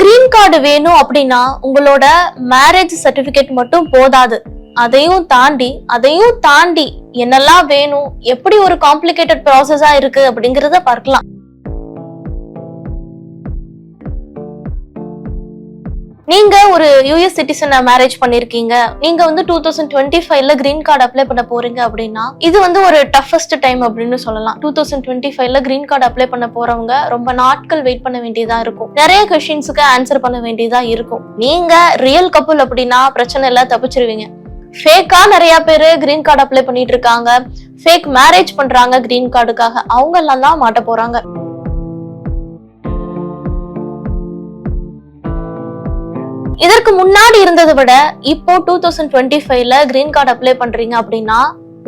Green card வேணும் அப்படின்னா உங்களோட மேரேஜ் சர்டிபிகேட் மட்டும் போதாது. அதையும் தாண்டி அதையும் தாண்டி என்னெல்லாம் வேணும் எப்படி ஒரு காம்ப்ளிகேட்டட் ப்ராசஸா இருக்கு அப்படிங்கறத பார்க்கலாம். நீங்க ஒரு யூஎஸ் சிட்டிசனை மேரேஜ் பண்ணிருக்கீங்க. நீங்க வந்து டூ தௌசண்ட் டுவெண்ட்டி ஃபைவ்ல கிரீன் கார்டு அப்ளை பண்ண போறீங்க அப்படின்னா இது வந்து ஒரு டஃபஸ்ட் டைம் அப்படின்னு சொல்லலாம். டூ தௌசண்ட் டுவெண்ட்டி ஃபைவ்ல கிரீன் கார்டு அப்ளை பண்ண போறவங்க ரொம்ப நாட்கள் வெயிட் பண்ண வேண்டியதா இருக்கும். நிறைய கொஷின்ஸுக்கு ஆன்சர் பண்ண வேண்டியதா இருக்கும். நீங்க ரியல் கப்புள் அப்படின்னா பிரச்சனை இல்ல தப்பிச்சிருவீங்க. ஃபேக்கா நிறைய பேர் கிரீன் கார்டு அப்ளை பண்ணிட்டு இருக்காங்க. ஃபேக் மேரேஜ் பண்றாங்க கிரீன் கார்டுக்காக அவங்க எல்லாம் தான் மாட்ட போறாங்க. இதற்கு முன்னாடி இருந்ததை விட இப்போ டூ தௌசண்ட் டுவெண்ட்டி ஃபைவ்ல கிரீன் கார்டு அப்ளை பண்றீங்க அப்படின்னா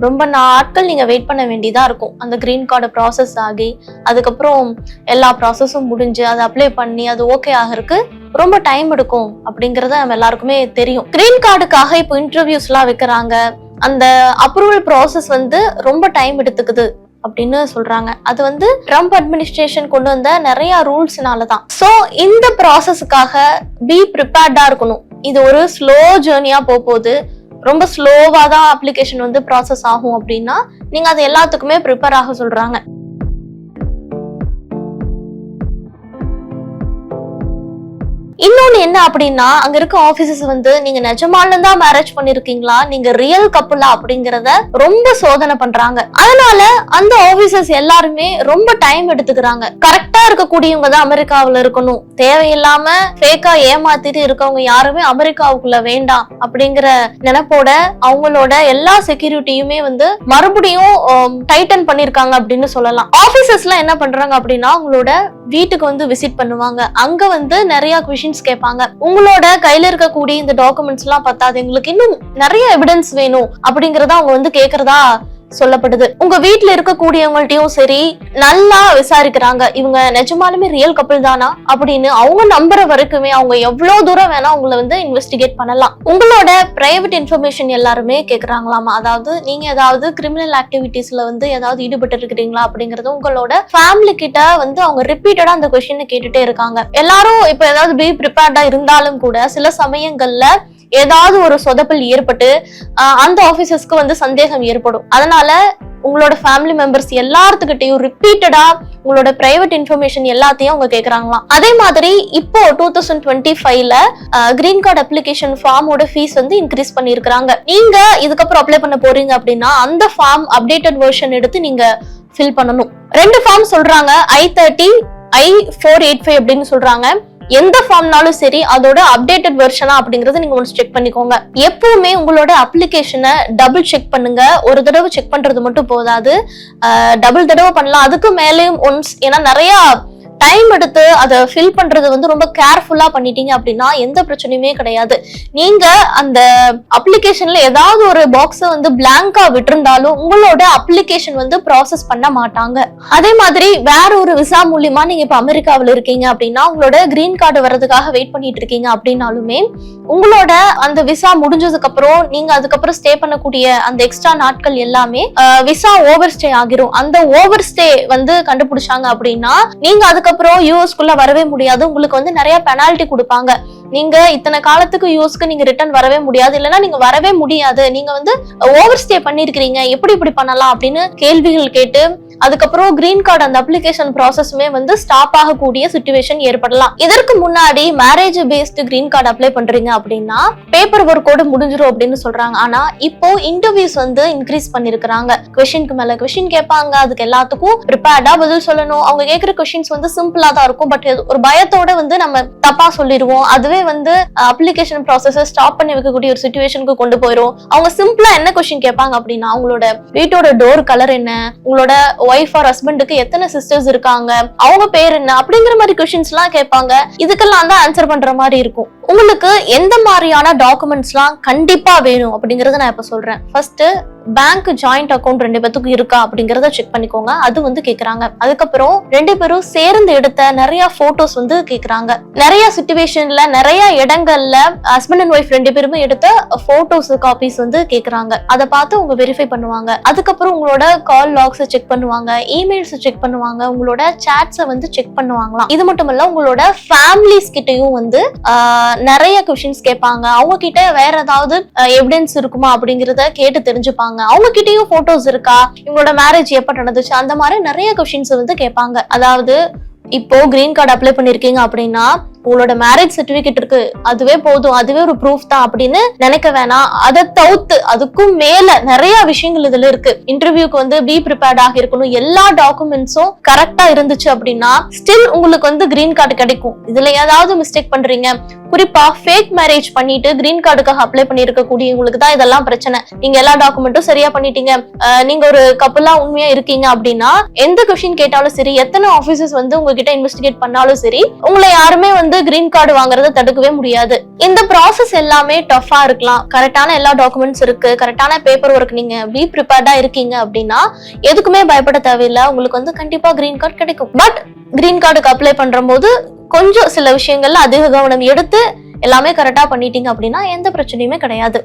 ரொம்ப நாட்கள் நீங்க வெயிட் பண்ண வேண்டியதா இருக்கும். அந்த கிரீன் கார்டு ப்ராசஸ் ஆகி அதுக்கப்புறம் எல்லா ப்ராசஸும் முடிஞ்சு அதை அப்ளை பண்ணி அது ஓகே ஆகிறதுக்கு ரொம்ப டைம் எடுக்கும் அப்படிங்கிறத நம்ம எல்லாருக்குமே தெரியும். கிரீன் கார்டுக்காக இப்போ இன்டர்வியூஸ்லாம் வைக்கிறாங்க. அந்த அப்ரூவல் ப்ராசஸ் வந்து ரொம்ப டைம் எடுத்துக்குது. அப்படின்னு சொல்றாங்க. அது வந்து ட்ரம்ப் அட்மினிஸ்ட்ரேஷன் கொண்டு வந்த நிறைய ரூல்ஸ்னால தான் ஸோ இந்த ப்ராசஸுக்காக பி ப்ரிப்பேர்டா இருக்கணும். இது ஒரு ஸ்லோ ஜேர்னியா போகுது ரொம்ப ஸ்லோவாக தான் அப்ளிகேஷன் வந்து ப்ராசஸ் ஆகும் அப்படின்னா நீங்கள் அது எல்லாத்துக்குமே ப்ரிப்பேர் ஆக சொல்கிறாங்க இன்னொன்னு என்ன அப்படின்னா அங்க இருக்க ஆபீசஸ் வந்து நீங்க நிஜமால தான் மேரேஜ் பண்ணிருக்கீங்களா? நீங்க ரியல் கப்புலா அப்படிங்கறத ரொம்ப சோதனை பண்றாங்க. அதனால அந்த ஆபீசர்ஸ் எல்லாருமே ரொம்ப டைம் எடுத்துக்கிறாங்க. கரெக்டா இருக்கக்கூடியவங்க தான் அமெரிக்காவில் இருக்கணும். தேவையில்லாம ஃபேக்கா ஏமாத்திட்டு இருக்கவங்க யாருமே அமெரிக்காவுக்குள்ள வேண்டாம் அப்படிங்கிற நினைப்போட அவங்களோட எல்லா செக்யூரிட்டியுமே வந்து மறுபடியும் டைட்டன் பண்ணிருக்காங்க அப்படின்னு சொல்லலாம். ஆபீசர்ஸ் என்ன பண்றாங்க அப்படின்னா அவங்களோட வீட்டுக்கு வந்து விசிட் பண்ணுவாங்க. அங்க வந்து நிறைய கொஷின்ஸ் கேட்பாங்க. உங்களோட கையில இருக்கக்கூடிய இந்த டாக்குமெண்ட்ஸ் எல்லாம் பத்தாது. எங்களுக்கு இன்னும் நிறைய எவிடன்ஸ் வேணும் அப்படிங்கறத அவங்க வந்து கேக்குறதா சொல்லப்படுது. உங்க வீட்ல இருக்கக்கூடியவங்கள்ட்டயும் சரி நல்லா விசாரிக்கிறாங்க. இவங்க நிஜமாலுமே ரியல் கப்பல் தானா? அப்படின்னு அவங்க நம்புற வரைக்குமே அவங்க எவ்வளவு தூரம் வேணா உங்களை வந்து இன்வெஸ்டிகேட் பண்ணலாம். உங்களோட பிரைவேட் இன்ஃபர்மேஷன் எல்லாருமே கேக்குறாங்களாமா? அதாவது நீங்க ஏதாவது கிரிமினல் ஆக்டிவிட்டீஸ்ல வந்து ஏதாவது ஈடுபட்டு இருக்கிறீங்களா அப்படிங்கறது உங்களோட ஃபேமிலி கிட்ட வந்து அவங்க ரிப்பீட்டடா அந்த கொஸ்டின் கேட்டுட்டே இருக்காங்க. எல்லாரும் இப்ப ஏதாவது பி ப்ரிப்பேர்டா இருந்தாலும் கூட சில சமயங்கள்ல ஏதாவது ஒரு சொதப்பல் ஏற்பட்டு அந்த ஆபீசர்ஸ்க்கு வந்து சந்தேகம் ஏற்படும். அதனால உங்களோட ஃபேமிலி மெம்பர்ஸ் எல்லாத்துக்கிட்டையும் ரிப்பீட்டடா உங்களோட பிரைவேட் இன்ஃபர்மேஷன் எல்லாத்தையும் அவங்க கேட்குறாங்களாம் அதே மாதிரி இப்போ டூ தௌசண்ட் டுவெண்ட்டி ஃபைவ்ல கிரீன் கார்டு அப்ளிகேஷன் ஃபார்மோட ஃபீஸ் வந்து இன்க்ரீஸ் பண்ணியிருக்கிறாங்க நீங்க இதுக்கப்புறம் அப்ளை பண்ண போறீங்க அப்படின்னா அந்த ஃபார்ம் அப்டேட்டட் வெர்ஷன் எடுத்து நீங்க ஃபில் பண்ணணும். ரெண்டு ஃபார்ம் சொல்றாங்க. I thirty I four eight five அப்படின்னு சொல்றாங்க. எந்த ஃபார்ம்னாலும் சரி அதோட அப்டேட்டட் வெர்ஷனா அப்படிங்கறத நீங்க ஒன்ஸ் செக் பண்ணிக்கோங்க. எப்பவுமே உங்களோட அப்ளிகேஷனை டபுள் செக் பண்ணுங்க. ஒரு தடவை செக் பண்றது மட்டும் போதாது. டபுள் தடவை பண்ணலாம். அதுக்கு மேலேயும் ஒன்ஸ் ஏன்னா நிறைய டைம் எடுத்து அதை ஃபில் பண்றது வந்து ரொம்ப கேர்ஃபுல்லா பண்ணிட்டீங்க அப்படின்னா எந்த பிரச்சனையுமே கிடையாது. நீங்க அந்த அப்ளிகேஷன்ல ஏதாவது ஒரு பாக்ஸை வந்து பிளாங்கா விட்டிருந்தாலும் உங்களோட அப்ளிகேஷன் வந்து ப்ராசஸ் பண்ண மாட்டாங்க. அதே மாதிரி வேற ஒரு விசா மூலியமா நீங்க இப்ப அமெரிக்காவில் இருக்கீங்க அப்படின்னா உங்களோட கிரீன் கார்டு வர்றதுக்காக வெயிட் பண்ணிட்டு இருக்கீங்க அப்படின்னாலுமே உங்களோட அந்த விசா முடிஞ்சதுக்கு அப்புறம் நீங்க அதுக்கப்புறம் ஸ்டே பண்ணக்கூடிய அந்த எக்ஸ்ட்ரா நாட்கள் எல்லாமே விசா ஓவர் ஸ்டே ஆகிரும். அந்த ஓவர் ஸ்டே வந்து கண்டுபிடிச்சாங்க அப்படின்னா நீங்க அதுக்கப்புறம் யூஎஸ்குள்ள வரவே முடியாது. உங்களுக்கு வந்து நிறைய பெனால்டி கொடுப்பாங்க. நீங்க இத்தனை காலத்துக்கு யூஎஸ்க்கு நீங்க ரிட்டர்ன் வரவே முடியாது. இல்லைன்னா நீங்க வரவே முடியாது. நீங்க வந்து ஓவர் ஸ்டே பண்ணிருக்கிறீங்க எப்படி இப்படி பண்ணலாம் அப்படின்னு கேள்விகள் கேட்டு அதுக்கப்புறம் கிரீன் கார்டு அந்த அப்ளிகேஷன் ப்ராசஸுமே வந்து ஸ்டாப் ஆகக்கூடிய சுச்சுவேஷன் ஏற்படலாம். இதற்கு முன்னாடி marriage based green card apply பண்றீங்க அப்படின்னா பேப்பர் ஒர்க்கோட முடிஞ்சிடும் அப்படின்னு சொல்றாங்க. ஆனா இப்போ இன்டர்வியூஸ் வந்து இன்க்ரீஸ் பண்ணிருக்காங்க கொஸ்டினுக்கு மேல கொஸ்டின் கேட்பாங்க. அதுக்கு எல்லாத்துக்கும் ப்ரிப்பேர்டா பதில் சொல்லணும். அவங்க கேட்கிற கொஸ்டின்ஸ் வந்து சிம்பிளா தான் இருக்கும். பட் ஒரு பயத்தோட வந்து நம்ம தப்பா சொல்லிடுவோம். அதுவே வந்து அப்ளிகேஷன் ப்ராசஸை ஸ்டாப் பண்ணி வைக்கக்கூடிய ஒரு சுச்சுவேஷனுக்கு கொண்டு போயிடும் அவங்க சிம்பிளா என்ன கொஸ்டின் கேட்பாங்க அப்படின்னா அவங்களோட வீட்டோட டோர் கலர் என்ன? உங்களோட ஒய்ஃப் ஆர் ஹஸ்பண்டுக்கு எத்தனை சிஸ்டர்ஸ் இருக்காங்க? அவங்க பேர் என்ன? அப்படிங்கிற மாதிரி கொஸ்டின்ஸ் எல்லாம் கேட்பாங்க. இதுக்கெல்லாம் தான் ஆன்சர் பண்ற மாதிரி இருக்கும். உங்களுக்கு எந்த மாதிரியான டாக்குமெண்ட்ஸ்லாம் கண்டிப்பா வேணும் அப்படிங்கறத நான் இப்ப சொல்றேன். ஃபர்ஸ்ட் பேங்க் ஜாயிண்ட் அக்கௌண்ட் ரெண்டு பேத்துக்கும் இருக்கா அப்படிங்கறத செக் பண்ணிக்கோங்க. அது வந்து கேக்குறாங்க. அதுக்கப்புறம் ரெண்டு பேரும் சேர்ந்து எடுத்த நிறைய போட்டோஸ் வந்து கேக்குறாங்க. நிறைய சுச்சுவேஷன்ல நிறைய இடங்கள்ல ஹஸ்பண்ட் அண்ட் ஒய்ஃப் ரெண்டு பேருமே எடுத்த போட்டோஸ் காப்பீஸ் வந்து கேக்குறாங்க. அதை பார்த்து உங்க வெரிஃபை பண்ணுவாங்க. அதுக்கப்புறம் உங்களோட கால் லாக்ஸ் செக் பண்ணுவாங்க. இமெயில்ஸ் செக் பண்ணுவாங்க. உங்களோட சாட்ஸை வந்து செக் பண்ணுவாங்களாம். இது மட்டும் இல்ல உங்களோட ஃபேமிலிஸ் கிட்டயும் வந்து நிறைய கொஷின்ஸ் கேட்பாங்க. அவங்க கிட்ட வேற ஏதாவது எவிடன்ஸ் இருக்குமா அப்படிங்கறத கேட்டு தெரிஞ்சுப்பாங்க. அவங்க கிட்டயும் போட்டோஸ் இருக்கா? இவங்களோட மேரேஜ் எப்ப நடந்துச்சு? அந்த மாதிரி நிறைய கொஷின்ஸ் வந்து கேட்பாங்க. அதாவது இப்போ கிரீன் கார்டு அப்ளை பண்ணிருக்கீங்க அப்படின்னா உங்களோட மேரேஜ் சர்டிபிகேட் இருக்கு. அதுவே போதும். அதுவே ஒரு ப்ரூஃப் தான் அப்படின்னு நினைக்க வேணாம். அதை தவிர்த்து அதுக்கும் மேல நிறைய விஷயங்கள் இதுல இருக்கு. இன்டர்வியூக்கு வந்து பி ப்ரிப்பேர்ட் ஆகி இருக்கணும் எல்லா டாக்குமெண்ட்ஸும் கரெக்டா இருந்துச்சு அப்படின்னா ஸ்டில் உங்களுக்கு வந்து கிரீன் கார்டு கிடைக்கும். இதுல ஏதாவது மிஸ்டேக் பண்றீங்க. குறிப்பா ஃபேக் மேரேஜ் பண்ணிட்டு கிரீன் கார்டுக்காக அப்ளை பண்ணிருக்க கூடியவங்களுக்கு தான் இதெல்லாம் பிரச்சனை. நீங்க எல்லா டாக்குமெண்ட்டும் சரியா பண்ணிட்டீங்க. நீங்க ஒரு கப்பலா உண்மையா இருக்கீங்க அப்படின்னா எந்த கொஸ்டின் கேட்டாலும் சரி எத்தனை ஆபீசர்ஸ் வந்து உங்ககிட்ட இன்வெஸ்டிகேட் பண்ணாலும் சரி உங்களை யாருமே வந்து கிரீன் கார்டு வாங்குறத தடுக்கவே முடியாது. இந்த ப்ராசஸ் எல்லாமே டஃபா இருக்கலாம். கரெக்டான எல்லா டாக்குமெண்ட்ஸ் இருக்கு. கரெக்டான பேப்பர் ஒர்க் நீங்க பி ப்ரிப்பேர்டா இருக்கீங்க அப்படின்னா எதுக்குமே பயப்பட தேவையில்லை. உங்களுக்கு வந்து கண்டிப்பா கிரீன் கார்டு கிடைக்கும். பட் கிரீன் கார்டுக்கு அப்ளை பண்ற போது கொஞ்சம் சில விஷயங்கள்ல அதிக கவனம் எடுத்து எல்லாமே கரெக்டா பண்ணிட்டீங்க அப்படின்னா எந்த பிரச்சனையுமே கிடையாது.